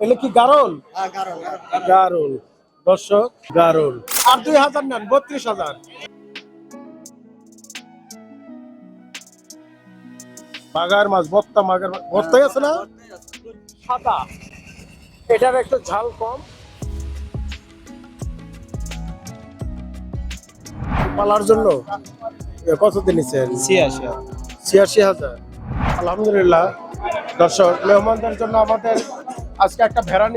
এলে কি গারল? গারল দর্শক গারল। আর দুই হাজার নেন বত্রিশ হাজার। মাগার মাছ বত্তা মাগার বত্তাই আছে না? সাদা। এটার একটু ঝাল কম। পালার জন্য? কত নিছেন? ছিয়াশি। ছিয়াশি হাজার। আলহামদুলিল্লাহ। দর্শক মেহমানদের জন্য আমাদের আজকে একটা ভেড়া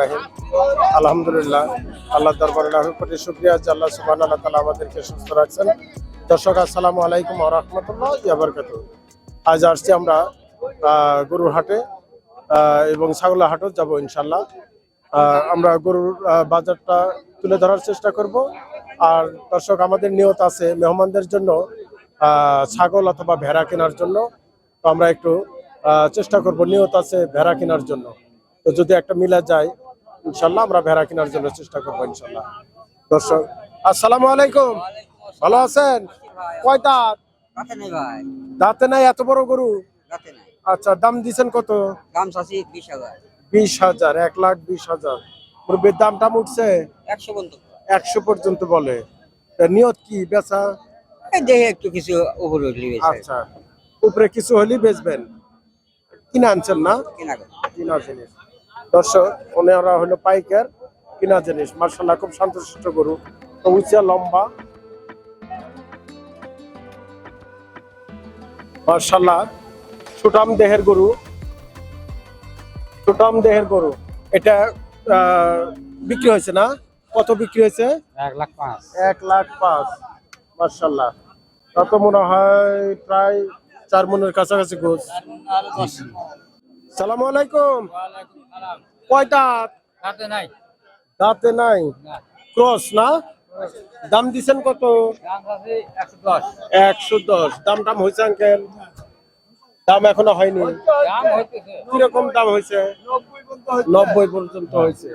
রহিম। আলহামদুলিল্লাহ আল্লাহ দরবারে শুকরিয়া আল্লাহ তাআলা আমাদেরকে সুস্থ রাখছেন। দর্শক আলাইকুম আজ আমরা গরুর হাটে এবং ছাগলের হাটও যাব ইনশাল্লাহ। আমরা গরুর বাজারটা তুলে ধরার চেষ্টা করব। আর দর্শক আমাদের নিয়ত আছে মেহমানদের জন্য আহ, ছাগল অথবা ভেড়া কেনার জন্য। তো আমরা একটু চেষ্টা করব নিয়ত আছে ভেড়া কেনার জন্য। তো যদি একটা মিলা যায় ইনশাল্লাহ আমরা ভেড়া কেনার জন্য চেষ্টা করব ইনশাল্লাহ। দর্শক আসসালামু আলাইকুম। ভালো আছেন? কয় দাঁত? দাঁতে নাই এত বড় গরু? রাতে নাই। আচ্ছা দাম দিছেন কত? দাম চাষি বিশ হাজার। বিশ হাজার এক লাখ বিশ হাজার। মুরব্বীর দাম টাম উঠছে? একশো বন্ধু একশো পর্যন্ত বলে। নিয়ত কি বেচা? এই দেখে একটু কিছু উপরে আচ্ছা উপরে কিছু হলেই বেচবেন। কিনে আনছেন না? কেনা কিনা জিনিস। দর্শক ওনারা হলো পাইকার কিনা জিনিস। মার্শাল্লাহ খুব শান্তশিষ্ট গরু। তো উঁচা লম্বা। মার্শাল্লাহ সুটাম দেহের গরু। সুটাম দেহের গরু। এটা বিক্রি হয়েছে না? কত বিক্রি হয়েছে? এক লাখ পাঁচ। এক লাখ পাঁচ। মার্শাল্লাহ তত মনে হয় প্রায় চার মনের কাছাকাছি গোছ। সালাম আলাইকুম। কয়টা রাতে নাই। দাঁতে নাই। ক্রস না? দাম দিছেন কত? একশো দশ। দাম টাম হয়েছে আঙ্কেল? দাম এখনও হয়নি। কীরকম দাম হয়েছে? নব্বই পর্যন্ত হয়েছে।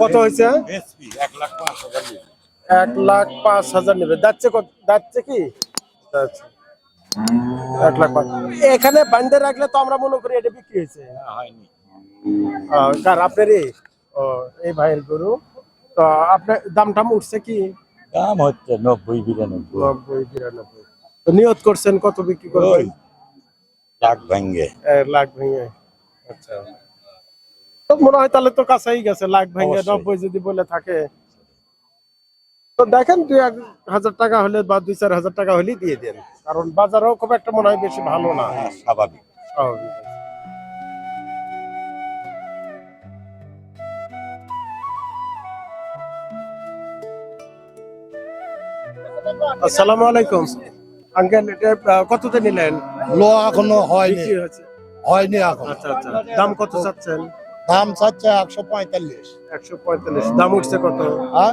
কত হয়েছে? এক লাখ পাঁচ হাজার নেবে। যাচ্ছে যাচ্ছে কি। এক লাখ পাঁচ। এখানে বান্ধে রাখলে তো আমরা মনে করি এটা বিক্রি হয়েছে। কার? আপনারই? ও এই ভাইয়ের গরু। তো আপনার দাম টাম উঠছে কি? দাম হচ্ছে নব্বই বিরানব্বই। নব্বই বিরানব্বই। তো নিয়ত করছেন কত বিক্রি করবেন? লাখ ভাঙ্গে লাখ ভেঙে। আচ্ছা। তো মনে হয় তাহলে তো কাছাই গেছে লাখ ভেঙে নব্বই যদি বলে থাকে। তো দেখেন দুই এক হাজার টাকা হলে বা দুই চার হাজার টাকা হলেই দিয়ে দেন। কারণ বাজারও খুব একটা মনে হয় বেশি ভালো না। হ্যাঁ, স্বাভাবিক। স্বাভাবিক। আসসালামু আলাইকুম। আঙ্কেল এটা কততে নিলেন? লো এখনও হয়নি। বিক্রি হয়েছে। হয়নি এখন। আচ্ছা আচ্ছা। দাম কত চাচ্ছেন? দাম চাচ্ছে একশো পঁয়তাল্লিশ। একশো পঁয়তাল্লিশ। দাম উঠছে কত? হ্যাঁ?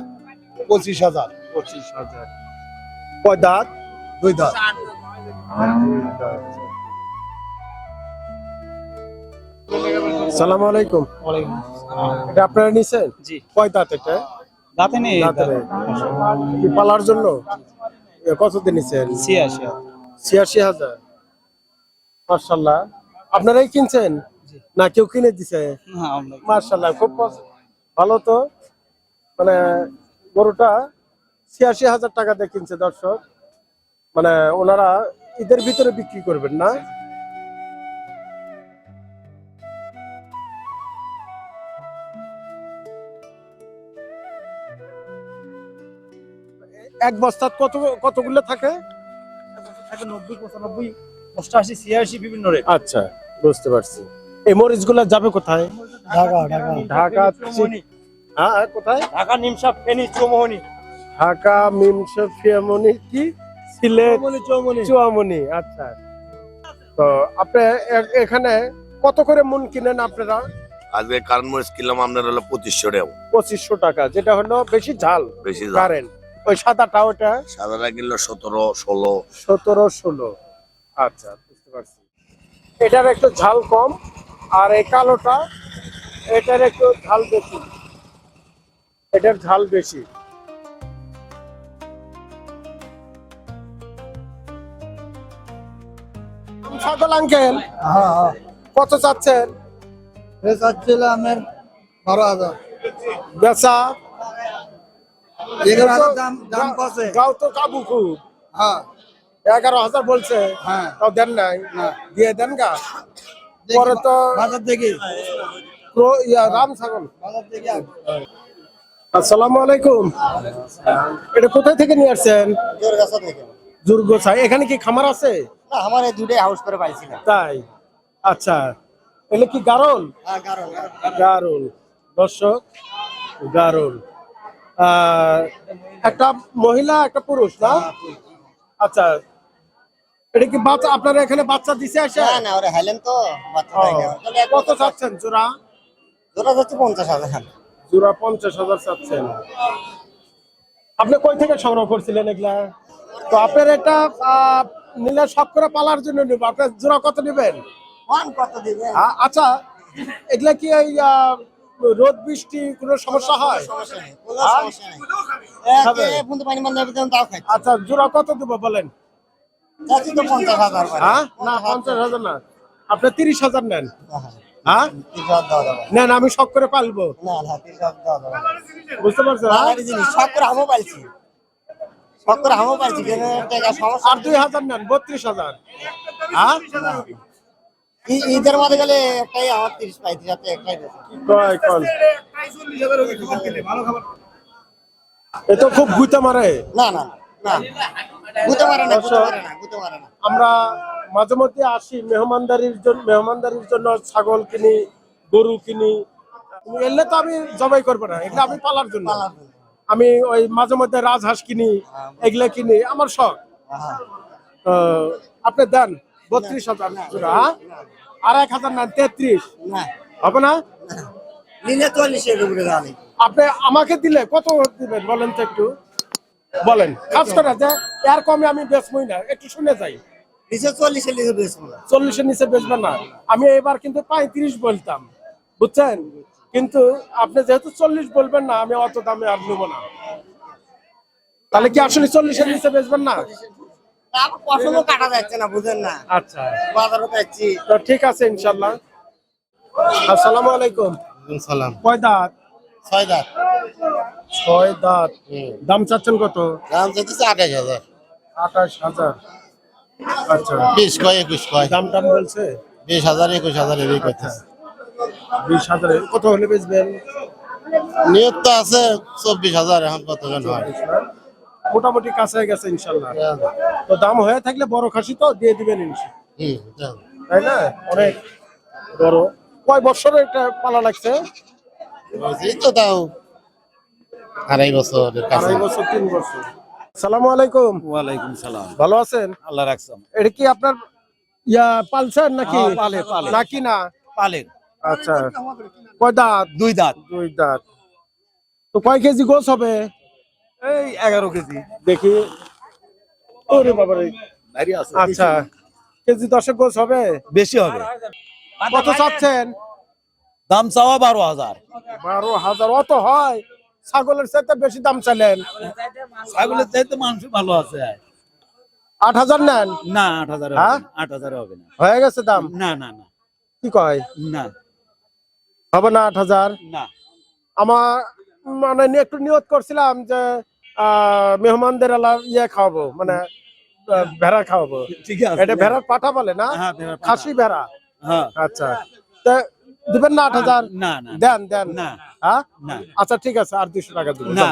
পঁচিশ হাজার। পঁচিশ হাজার। কয় দাঁত? দুই দাম সালাম আলাইকুম। এটা আপনারা নিছেন? জি। কয় দাঁত এটা? দাঁতে নেই। দাঁতে নেই। পালার জন্য? নিছেন? ছিয়াশি ছিয়াশি হাজার। মার্শাল্লাহ আপনারাই কিনছেন? না কেউ কিনে দিছে? মার্শাল্লাহ খুব ভালো তো। মানে গরুটা ছিয়াশি হাজার টাকা দিয়ে কিনছে দর্শক। মানে ওনারা ঈদের ভিতরে বিক্রি করবেন না? এক বস্তা কত কতগুলো থাকে? নব্বই পঁচানব্বই অষ্টাশি ছিয়াশি বিভিন্ন রেট আচ্ছা বুঝতে পারছি। এই মরিচগুলো যাবে কোথায়? ঢাকা ঢাকা। ঢাকা হ্যাঁ কোথায়? ঢাকা নিমসা ফেনী চৌমোহনী ঢাকা মিমস ফিয়ামনি কি? সিলেট চুয়ামনি আচ্ছা। তো আপনি এখানে কত করে মন কিনেন আপনারা? আজকে কারণ মরিচ কিনলাম আপনার হলো পঁচিশশো টাকা। পঁচিশশো টাকা যেটা হলো বেশি ঝাল। বেশি। কারেন্ট। ওই সাদাটা ওটা সাদাটা কিনলো সতেরো ষোলো। সতেরো ষোলো। আচ্ছা বুঝতে পারছি। এটার একটু ঝাল কম আর এই কালোটা এটার একটু ঝাল বেশি। এটার ঝাল বেশি। আঙ্কেল? হ্যাঁ কত চাচ্ছেন? হ্যাঁ চাচ্ছিলাম বারো হাজার। বেচা? এগারো দাম দাম কছে গাও তো কাবু খুব। হ্যাঁ। এগারো হাজার বলছে হ্যাঁ। তাও দেন নাই। না। দিয়ে দেন গা। পরে তো বাজার থেকে রাম ছাগল। বাজার থেকে আসসালামু আলাইকুম। এটা কোথায় থেকে নিয়ে আসছেন? থেকে। এখানে কি খামার আছে? না আমার এই দুটাই হাউস করে পাইছি না। তাই? আচ্ছা। এলে কি গারল? হ্যাঁ কারণ গারল। দর্শক গারল। একটা মহিলা একটা পুরুষ না? আচ্ছা। এটা কি বাচ্চা আপনারা এখানে বাচ্চা দিছে আসে না না ওরা হেলেন তো বাচ্চা কত চাচ্ছেন জোড়া? জোড়া যাচ্ছে পঞ্চাশ হাজার। জোড়া পঞ্চাশ হাজার চাচ্ছেন। আপনি কই থেকে সংগ্রহ করছিলেন এগুলা? তো আপনার এটা নিলে সব করে পালার জন্য নেব। আপনার জোড়া কত নেবেন? কত আচ্ছা এগুলা কি আহ, রোদ বৃষ্টি কোনো সমস্যা হয়? আচ্ছা জোড়া কত দেবো বলেন। হ্যাঁ? না পঞ্চাশ হাজার না। আপনি তিরিশ হাজার নেন। হ্যাঁ? আমি শখ করে পালবো। বুঝতে পারছেন? শখ করে আমও পাইছি। শখ করে আমও সমস্যা আর দুই হাজার নেন বত্রিশ হাজার। হ্যাঁ? ঈদের মধ্যে গেলে একটাই আমার তিরিশ পঁয়ত্রিশ একটাই বেশি। কি কয়? কল এ তো খুব গুতে মারে। না না না। গুতে পারে না গুতে পারে না গুতে পারে না। আমরা মাঝে মধ্যে আসি মেহমানদারির জন্য মেহমানদারির জন্য ছাগল কিনি গরু কিনি। এলে তো আমি জবাই করব না এগুলো আমি পালার জন্য। আমি ওই মাঝে মধ্যে রাজহাঁস কিনি এগুলা কিনি আমার শখ। হ্যাঁ। আহ, আপনি দেন। বত্রিশ হাজার জোড়া? আর এক হাজার নেন তেত্রিশ। হবে না? নিলে চল্লিশের উপরে জানি আপনি আমাকে দিলে কত দিবেন? বলেন তো একটু। বলেন খাস করে যে এর কমে আমি বেচবই না। একটু শুনে যাই। নিচে চল্লিশের নিচে বেশবো না। চল্লিশের নিচে বেচবেন না। আমি এবার কিন্তু পঁয়ত্রিশ বলতাম। বুঝছেন? কিন্তু আপনি যেহেতু চল্লিশ বলবেন না আমি অত দামে আর নেব না। তাহলে কি আসলে চল্লিশের নিচে বেচবেন না? তারপর কাটা যাচ্ছে না বুঝেন না? আচ্ছা। বাজারও তো ঠিক আছে ইনশাল্লাহ। আসসালামু আলাইকুম। সালাম। কয় দাঁত? ছয় দাঁত। ছয় দাঁত। দাম চাচ্ছেন কত? দাম আঠাশ হাজার। আঠাশ হাজার। আচ্ছা। বিশ কয় একুশ কয়। দাম টাম বলছে? বিশ হাজার একুশ হাজার এরই করতেছে। বিশ হাজারে কত হলে বেচবেন? নিয়োগ তো আছে চব্বিশ হাজার এখন কতজন হয়? মোটামুটি কাছে গেছে ইনশাল্লাহ তো দাম হয়ে থাকলে বড় খাসি তো দিয়ে দিবেন ইনশাল্লাহ তাই না? অনেক বড়। কয় বছর এটা পালা লাগছে? এই তো তাও আড়াই বছরের আড়াই বছর তিন বছর। সালামু আলাইকুম। ওয়ালাইকুম সালাম। ভালো আছেন? আল্লাহ এটা কি আপনার ইয়া পালছেন নাকি? হ্যাঁ, পালে, পালে। নাকি না? পালেন আচ্ছা। কয় দাঁত? দুই দাঁত। দুই দাঁত। তো কয় কেজি গোস হবে? এই এগারো কেজি। দেখি। ওরে বাবা রে আচ্ছা। কেজি দশেক গোস হবে? বেশি হবে। কত চাচ্ছেন? দাম চাওয়া বারো হাজার। বারো হাজার অত হয়? ছাগলের চাইতে বেশি দাম চাইলেন। ছাগলের চাইতে মানুষ ভালো আছে। আট হাজার নেন? না আট হাজার হ্যাঁ? আট হাজার হবে না। হয়ে গেছে দাম? না না না। কি কয়? না। হবে না আট হাজার? না। আমার মানে একটু নিয়ত করছিলাম যে মেহমানদের এলা ইয়ে খাওয়াবো মানে ভেড়া খাওয়াবো। ঠিক আছে। এটা ভেড়ার পাঠা বলে না? হ্যাঁ, খাসি ভেড়া। হ্যাঁ। আচ্ছা। তা দিবেন না আট হাজার? দেন দেন। না। হ্যাঁ? না। আচ্ছা ঠিক আছে আর দুইশো টাকা দেবো না।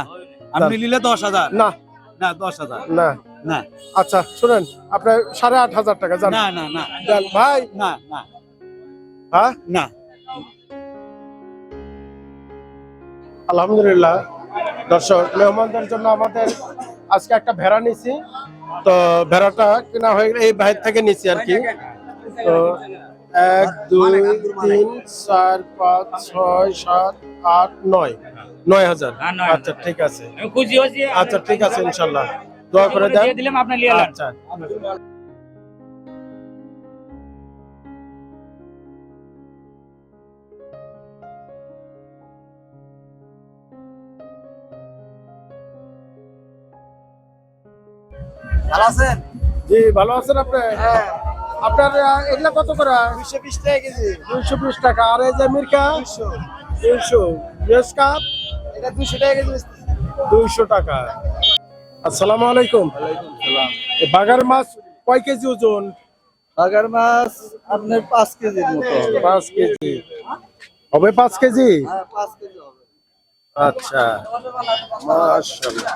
আপনি নিলে দশ হাজার। না। না দশ হাজার। না। না। আচ্ছা শুনেন আপনার সাড়ে আট হাজার টাকা জান না না ভাই। না না। হ্যাঁ? না। আলহামদুলিল্লাহ। দর্শক মেহমানদের জন্য আমাদের আজকে একটা ভেড়া নিছি। তো ভেড়াটা কেনা হয়ে গেলে এই বাইরে থেকে নিছি আর কি। তো এক দুই তিন চার পাঁচ ছয় সাত আট নয়। নয় হাজার। আচ্ছা ঠিক আছে। আচ্ছা ঠিক আছে ইনশাল্লাহ। দোয়া করে দেন। আচ্ছা। ভালো আছেন? জি ভালো আছেন আপনি? হ্যাঁ। আপনার এগুলা কত করে? দুইশো বিশ টাকা কেজি। দুইশো বিশ টাকা। আর এই যে মির্কা? দুইশো। গ্রেস কাপ এটা দুইশো টাকা কেজি দুইশো টাকা। আসসালামু আলাইকুম। বাগার মাছ কয় কেজি ওজন? বাগার মাছ আপনার পাঁচ কেজির মতো পাঁচ কেজি। হবে পাঁচ কেজি? হ্যাঁ পাঁচ কেজি হবে। আচ্ছা। মাশাআল্লাহ।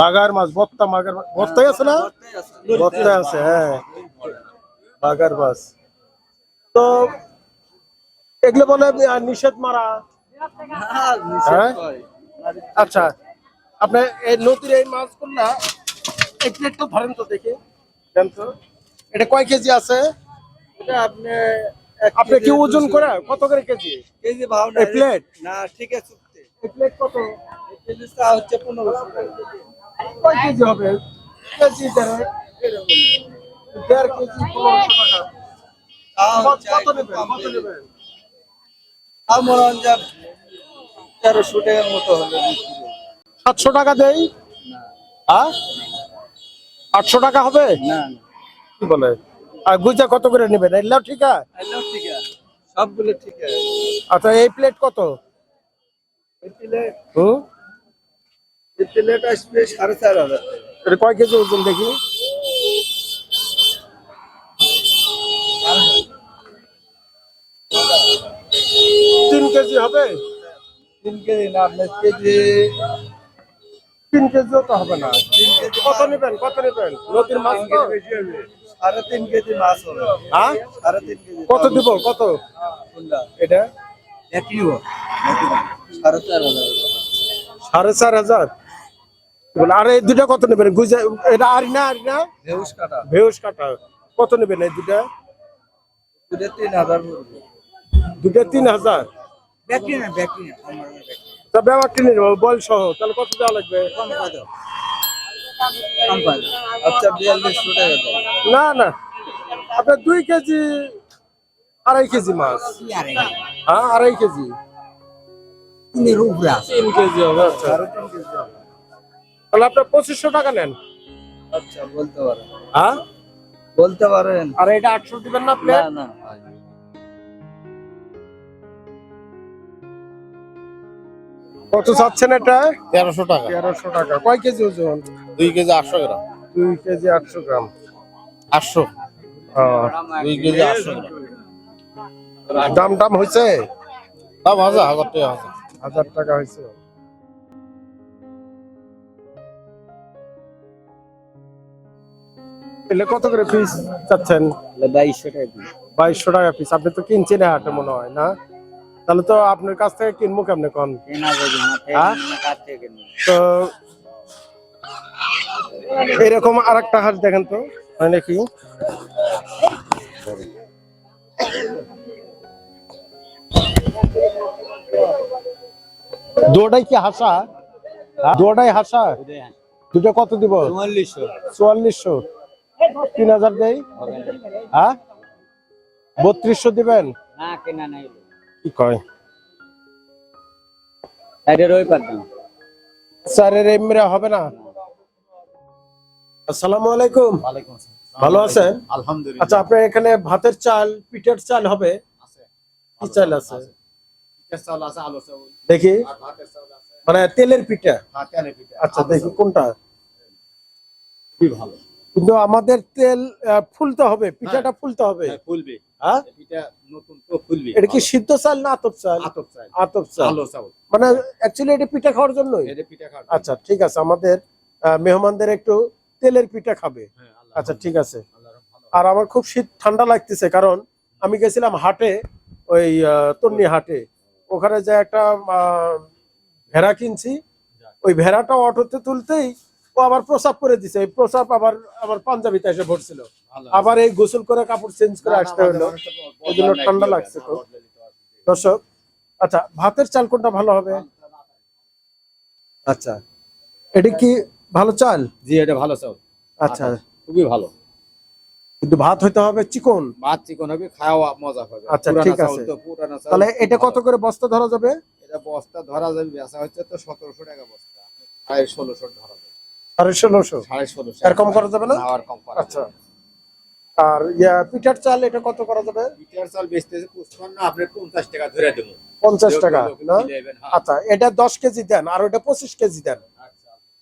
বাগার মাছ বত্তা মাগার বত্তাই আছে না? বত্তা আছে হ্যাঁ। বাগার মাছ। তো এগুলো বলে নিষেধ মারা। হ্যাঁ? আচ্ছা আপনি এই নদীর এই মাছগুলা একটু একটু ধরেন তো দেখি। তো। এটা কয় কেজি আছে? এটা আপনি আপনি কি ওজন করে কত করে কেজি? কেজি ভাও প্লেট না ঠিক আছে। প্লেট কত? কেজি হচ্ছে পনেরোশো। কয় কেজি হবে। কেজি দেড় দেড় কেজি পনেরোশো টাকা। কত- হচ্ছে কত একটু নেবেন কত নেবেন? তা মনে যে তেরোশো টাকার মতো হবে। সাতশো টাকা দেই? হ্যাঁ আটশো টাকা হবে? না কি বলে? আর গুজা কত করে নেবেন? এগুলাও ঠিক আছে? সবগুলো ঠিক আছে। আচ্ছা এই প্লেট কত? এই প্লেট হুম? প্লেট আসবে সাড়ে চার হাজার এটা কয় কেজি ওজন দেখি? তিন কেজি হবে? তিন কেজি না আপনার কেজি তিন কেজিও তো হবে না। তিন কেজি কত নেবেন কত নেবেন? নদীর মাছ তো? সাড়ে তিন কেজি মাছ হবে। হ্যাঁ? সাড়ে তিন কেজি কত দিব কত? এটা? একই নিব সাড়ে চার হাজার। সাড়ে চার হাজার? আর এই দুটা কত নেবেন? গুজা এটা আর না আর না। ভেউস কাটা। ভেউস কাটা। কত নেবেন এই দুটা দুটো তিন হাজার দুটা তিন হাজার? ব্যাটারি না ব্যাটারি না তবে আমার কিনে নেব বল সহ তাহলে কত দেওয়া লাগবে? আচ্ছা না না। আপনার দুই কেজি আড়াই কেজি মাছ। হ্যাঁ আড়াই কেজি। তিন কেজি হবে আচ্ছা। তাহলে আপনার পঁচিশশো টাকা নেন। আচ্ছা বলতে পারেন। হ্যাঁ? বলতে পারেন। আর এটা আটশো দিবেন না না প্লেট না। কত চাচ্ছেন এটা? তেরোশো টাকা। তেরোশো টাকা। কয় কেজি ওজন? দুই কেজি আটশো গ্রাম। দুই কেজি আটশো গ্রাম। আটশো। দুই কেজি আটশো গ্রাম। দাম দাম হয়েছে দাম হাজার হাজার টাকা হাজার হাজার টাকা হয়েছে এলে কত করে পিস চাচ্ছেন? বাইশশো টাকা দিই বাইশশো টাকা পিস আপনি তো কিনছেন হাটে মনে হয় না? তাহলে তো আপনার কাছ থেকে কিনবো কেমনে না হ্যাঁ? নিই। তো এরকম আর একটা হাঁস দেখেন তো হয় নাকি? দুটাই কি হাসা? দুটাই হাসা। দুটো কত দিব? চুয়াল্লিশশো। চুয়াল্লিশশো। তিন হাজার দেই? হ্যাঁ? বত্রিশশো দিবেন? না কেনা নাই। কি কয়? এটার ওই পারতাম স্যারের এমরা হবে না? আসসালামু আলাইকুম। ভালো আছেন আলহামদুলিল্লাহ। আচ্ছা আপনার এখানে ভাতের চাল পিঠের চাল হবে? কি চাল আছে? চাল আছে আলু চাল। দেখি। আর ভাতের চাল আছে। মানে তেলের পিঠা? হ্যাঁ পিঠা। আচ্ছা দেখি কোনটা? খুবই ভালো। কিন্তু আমাদের তেল ফুলতে হবে পিঠাটা ফুলতে হবে। হ্যাঁ, ফুলবে। হ্যাঁ? পিঠা নতুন তো ফুলবে। এটা কি সিদ্ধ চাল না আতপ চাল? আতপ চাল। আতপ চাল। আলু চাল। মানে অ্যাকচুয়ালি এটা পিঠা খাওয়ার এটা পিঠা আচ্ছা ঠিক আছে আমাদের মেহমানদের একটু তেলের পিঠা খাবে। হ্যাঁ আচ্ছা ঠিক আছে। আর আমার খুব শীত ঠান্ডা লাগতেছে কারণ আমি গেছিলাম হাটে ওই তন্নি হাটে। ওখানে যে একটা ভেড়া কিনছি ওই ভেড়াটা অটোতে তুলতেই ও আবার প্রসাব করে দিছে। এই প্রসাব আবার আমার পাঞ্জাবিতে এসে ভরছিল। আবার এই গোসল করে কাপড় চেঞ্জ করে আসতে হলো। ওই জন্য ঠান্ডা লাগছে তো দর্শক আচ্ছা ভাতের চাল কোনটা ভালো হবে? আচ্ছা এটা কি ভালো চাল? জি এটা ভালো চাল। আচ্ছা। খুবই ভালো। কিন্তু ভাত হইতে হবে চিকন? ভাত চিকন হবে খাওয়া মজা হবে। আচ্ছা, ঠিক আছে। তাহলে এটা কত করে বস্তা ধরা যাবে? এটা বস্তা ধরা যাবে বেচা হচ্ছে তো সতেরোশো টাকা বস্তা। প্রায় ষোলোশো ধরা যাবে। সাড়ে ষোলোশো? সাড়ে ষোলোশো। করা যাবে না? আর কম করা আচ্ছা। আর ইয়া পিঠার চাল এটা কত করা যাবে? পিঠার চাল বেচতেছে পঁচপান্ন আপনি পঞ্চাশ টাকা ধরে দেবো। পঞ্চাশ টাকা না। আচ্ছা এটা দশ কেজি দেন আর ওটা পঁচিশ কেজি দেন।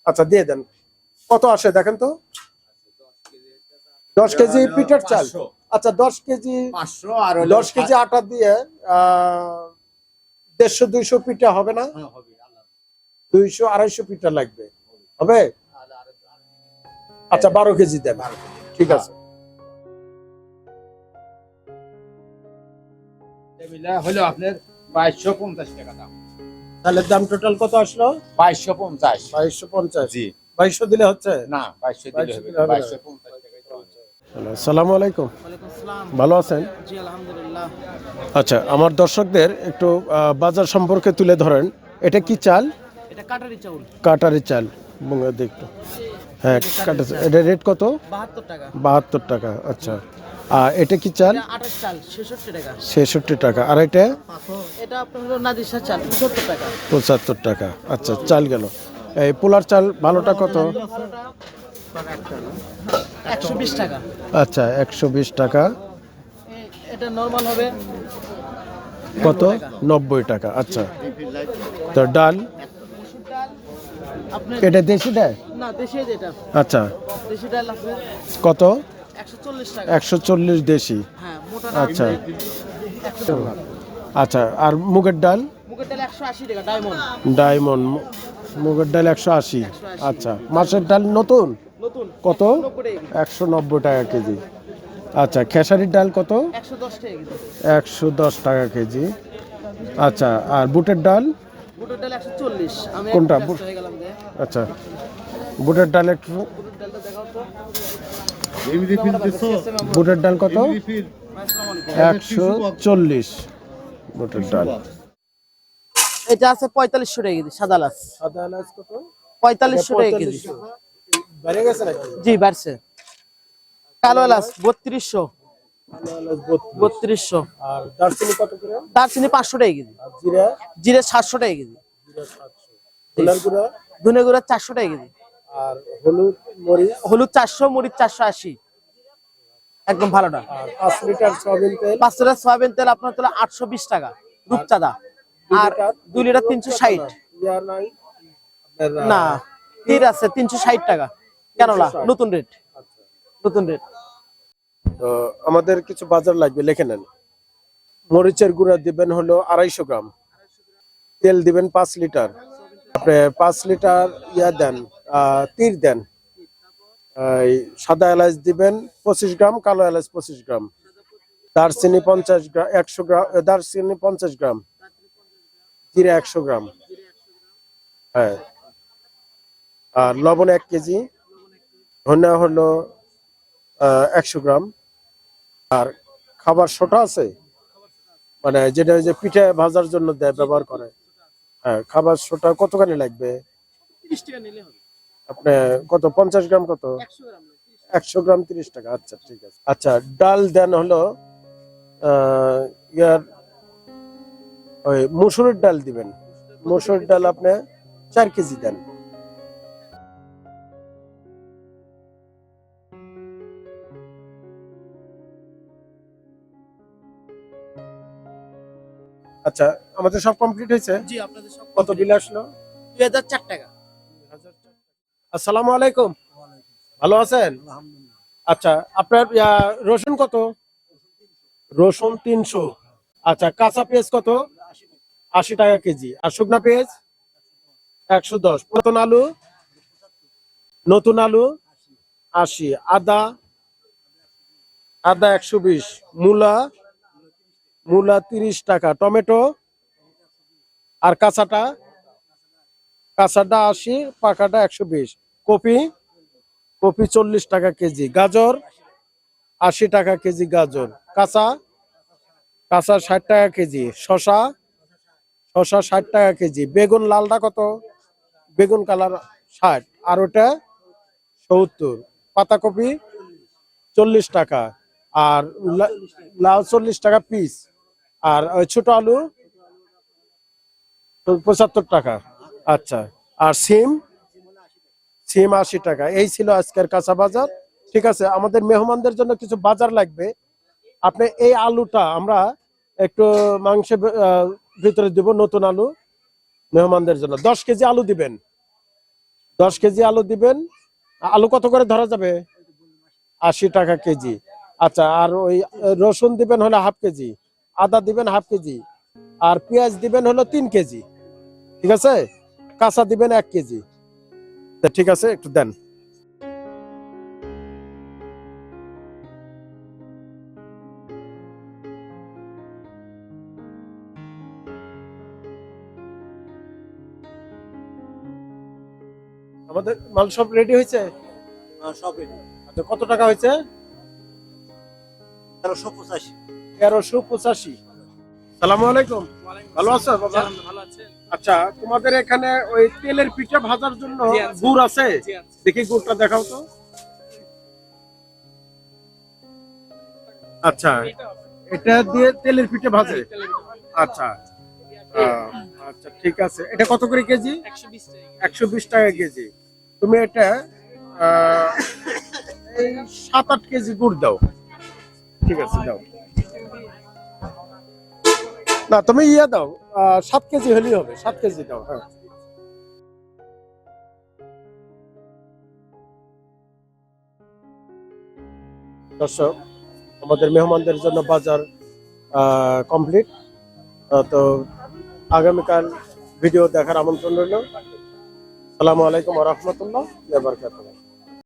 আচ্ছা। দিয়ে দেন। কত আসে দেখেন তো? দশ কেজি পিঠার চাল। আচ্ছা দশ কেজি দশ কেজি আটা দিয়ে দেড়শো দুইশো পিঠা হবে না? হ্যাঁ। দুইশো আড়াইশো পিঠা লাগবে। হবে? আচ্ছা বারো কেজি দেন। ঠিক আছে। এটা হলো আপনার বাইশশো পঞ্চাশ টাকা দাম। তাহলে দাম টোটাল কত আসলো? বাইশশো পঞ্চাশ। বাইশশো পঞ্চাশ। জি। বাইশশো দিলে হচ্ছে? না বাইশশো দিলে হবে। পঞ্চাশ। সালাম আলাইকুম। ভালো আছেন? আচ্ছা আমার দর্শকদের একটু বাজার সম্পর্কে তুলে ধরেন। এটা কি চাল? এটা কাটারি চাউল। কাটারি চাল। দেখতো হ্যাঁ কাটা এটা রেট কত? বাহাত্তর টাকা। বাহাত্তর টাকা আচ্ছা। আর এটা কি চাল? ছেষট্টি টাকা। ছেষট্টি টাকা। আর এটা? এটা আপনার হলো নাদিসা চাল পঁচাত্তর টাকা। পঁচাত্তর টাকা। আচ্ছা চাল গেল। এই পোলার চাল ভালোটা কত? একশো বিশ টাকা। আচ্ছা একশো বিশ টাকা। এটা নর্মাল হবে কত? নব্বই টাকা। আচ্ছা। তো ডাল এটা দেশি ডাল না দেশি যেটা। আচ্ছা। দেশি ডাল আপনার কত? একশো চল্লিশ টাকা। একশো চল্লিশ দেশি। হ্যাঁ মোটা আচ্ছা। আচ্ছা আর মুগের ডাল? মুগের ডাল একশো আশি টাকা ডায়মন্ড। ডায়মন্ড মুগের ডাল একশো আশি। আচ্ছা মাছের ডাল নতুন? নতুন কত? নব্বই টাকা একশো নব্বই টাকা কেজি। আচ্ছা খেসারির ডাল কত? একশো দশ টাকা কেজি। একশো দশ টাকা কেজি। আচ্ছা আর বুটের ডাল? বুটের ডাল একশো চল্লিশ। আমি কোনটা? হয়ে আচ্ছা। বুটের ডাল একটু বুটের ডালটা দেখাও তো। বুটের ডাল কত। একশো চল্লিশ বুটের ডাল। এটা আছে পঁয়তাল্লিশশো টাকা কেজি সাদা লাস সাদা এলাচ কত? পঁয়তাল্লিশশো টাকা কেজি। বেড়ে গেছে নাকি? জি বাড়ছে। কালো এলাচ বত্রিশশো। বত্রিশশো। আর দারচিনি কত করে? দারচিনি পাঁচশো টাকা কেজি। জিরা? জিরে সাতশো টাকা কেজি। জিরা সাতশো। গোলার গুঁড়া? ধনে গুঁড়া চারশো টাকা কেজি। আর হলুদ মরিচ? হলুদ চারশো মরিচ চারশো আশি। একদম ভালোটা আর পাঁচ লিটার সয়াবিন তেল? পাঁচ লিটার সয়াবিন তেল আপনার তোলা আটশো বিশ টাকা রূপচাঁদা। আর দুই লিটার? তিনশো ষাট। না তীর আছে তিনশো ষাট টাকা। কেনলা? নতুন রেট। নতুন রেট। তো আমাদের কিছু বাজার লাগবে, লিখে নেন। মরিচের গুঁড়া দিবেন হলো আড়াইশো গ্রাম। তেল দিবেন পাঁচ লিটার। আপনি পাঁচ লিটার ইয়া দেন তীর দেন। সাদা এলাচ দিবেন পঁচিশ গ্রাম, কালো এলাচ পঁচিশ গ্রাম। দারচিনি পঞ্চাশ গ্রাম একশো গ্রাম দারচিনি পঞ্চাশ গ্রাম। জিরা একশো গ্রাম। হ্যাঁ। আর লবণ এক কেজি। ধনিয়া হলো একশো গ্রাম। আর খাবার সোটা আছে? মানে যেটা যে পিঠে ভাজার জন্য দেয় ব্যবহার করে। হ্যাঁ খাবার সোটা কতখানি লাগবে? আপনি কত পঞ্চাশ গ্রাম কত? একশো গ্রাম তিরিশ টাকা। আচ্ছা ঠিক আছে। আচ্ছা ডাল দেন হলো ইয়ার ওই মুসুরের ডাল দিবেন। মুসুরের ডাল আপনি চার কেজি দেন। আচ্ছা আমাদের সব কমপ্লিট হয়েছে? জি আপনাদের সব কত বিল আসলো? দুই হাজার চার টাকা। আসসালামু আলাইকুম। ভালো আছেন? আচ্ছা আপনার রসুন কত? রসুন তিনশো। আচ্ছা কাঁচা পেঁয়াজ কত? আশি টাকা কেজি। আর শুকনা পেঁয়াজ? একশো দশ। নতুন আলু? নতুন আলু? আশি। আদা? আদা একশো বিশ। মূলা? মূলা তিরিশ টাকা, টমেটো আর কাঁচাটা কাঁচাটা আশি, পাকাটা একশো বিশ। কপি কপি চল্লিশ টাকা কেজি। গাজর আশি টাকা কেজি গাজর। কাঁচা কাঁচা ষাট টাকা কেজি। শশা শশা ষাট টাকা কেজি। বেগুন লালটা কত? বেগুন কালার ষাট। আর ওটা সত্তর। পাতাকপি চল্লিশ টাকা। আর লা- লাউ চল্লিশ টাকা পিস। আর, ওই ছোট আলু? পঁচাত্তর টাকা। আচ্ছা আর সিম? সিম আশি টাকা। এই ছিল আজকের কাঁচা বাজার। ঠিক আছে, আমাদের মেহমানদের জন্য কিছু বাজার লাগবে। আপনি এই আলুটা আমরা একটু মাংসের ভিতরে দিব নতুন আলু মেহমানদের জন্য। দশ কেজি আলু দিবেন। দশ কেজি আলু দিবেন। আলু কত করে ধরা যাবে? আশি টাকা কেজি। আচ্ছা আর ওই রসুন দিবেন হলে হাফ কেজি। আদা দিবেন হাফ কেজি আর পেঁয়াজ দিবেন হলো তিন কেজি ঠিক আছে? কাঁচা দিবেন এক কেজি। ঠিক আছে একটু দেন। আমাদের মাল সব রেডি হয়েছে? সব আচ্ছা কত টাকা হয়েছে? তেরোশো পঁচাশি। তেরোশো পঁচাশি। সালাম আলাইকুম। ভালো আছো আচ্ছা তোমাদের এখানে ওই তেলের পিঠা ভাজার জন্য গুড় আছে? দেখি গুড়টা দেখাও তো। আচ্ছা এটা দিয়ে তেলের পিঠে ভাজে? আচ্ছা আহ, আচ্ছা ঠিক আছে। এটা কত করে কেজি? একশো বিশ টাকা কেজি। তুমি এটা সাত আট কেজি গুড় দাও। ঠিক আছে দাও। না, তুমি ইয়ে দাও সাত কেজি হলেই হবে, সাত কেজি দাও হ্যাঁ। দর্শক, আমাদের মেহমানদের জন্য বাজার কমপ্লিট তো আগামীকাল ভিডিও দেখার আমন্ত্রণ রইল। সালামু আলাইকুম রহমতুল্লাহ